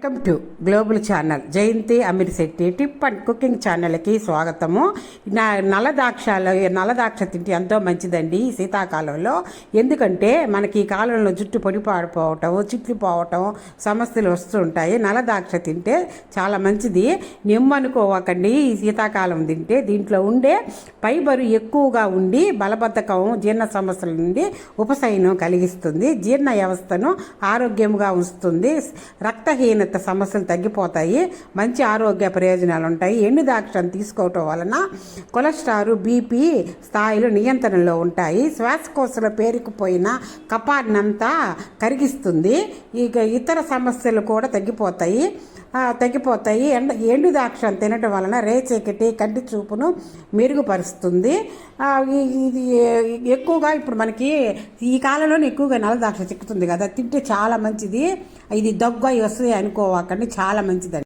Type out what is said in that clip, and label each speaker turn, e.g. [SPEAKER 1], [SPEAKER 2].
[SPEAKER 1] Welcome to global channel Jayanthi Ameer Shetty tip and cooking ఛానల్కి స్వాగతము. నా నల్ల నలదాక్ష తింటే ఎంతో మంచిదండి ఈ శీతాకాలంలో. ఎందుకంటే మనకి ఈ కాలంలో జుట్టు పొడిపాడిపోవటం చిట్లు పోవటం సమస్యలు వస్తుంటాయి నలదాక్ష తింటే చాలా మంచిది. నిమ్మనుకోకండి ఈ శీతాకాలం తింటే దీంట్లో ఉండే ఫైబర్ ఎక్కువగా ఉండి బలబద్ధకం జీర్ణ సమస్యల నుండి ఉపశయనం కలిగిస్తుంది. జీర్ణ వ్యవస్థను ఆరోగ్యంగా ఉంచుతుంది. రక్తహీనత సమస్యలు తగ్గిపోతాయి మంచి ఆరోగ్య ప్రయోజనాలు ఉంటాయి ఎండు ద్రాక్షను తీసుకోవటం వలన కొలెస్ట్రాల్ బీపీ స్థాయిలు నియంత్రణలో ఉంటాయి. శ్వాసకోశలో పేరుకుపోయిన కపాన్నంతా కరిగిస్తుంది. ఇక ఇతర సమస్యలు కూడా తగ్గిపోతాయి. తగ్గిపోతాయి. ఎండ ఎండు ద్రాక్షను తినటం వలన రేచీకటి కంటి చూపును మెరుగుపరుస్తుంది. ఇది ఎక్కువగా ఇప్పుడు మనకి ఈ కాలంలోనే ఎక్కువగా నల్ల ద్రాక్ష చిక్కుతుంది కదా. తింటే చాలా మంచిది. ఇది దగ్గు వస్తుంది అనుకోవాకండి చాలా మంచిదండి.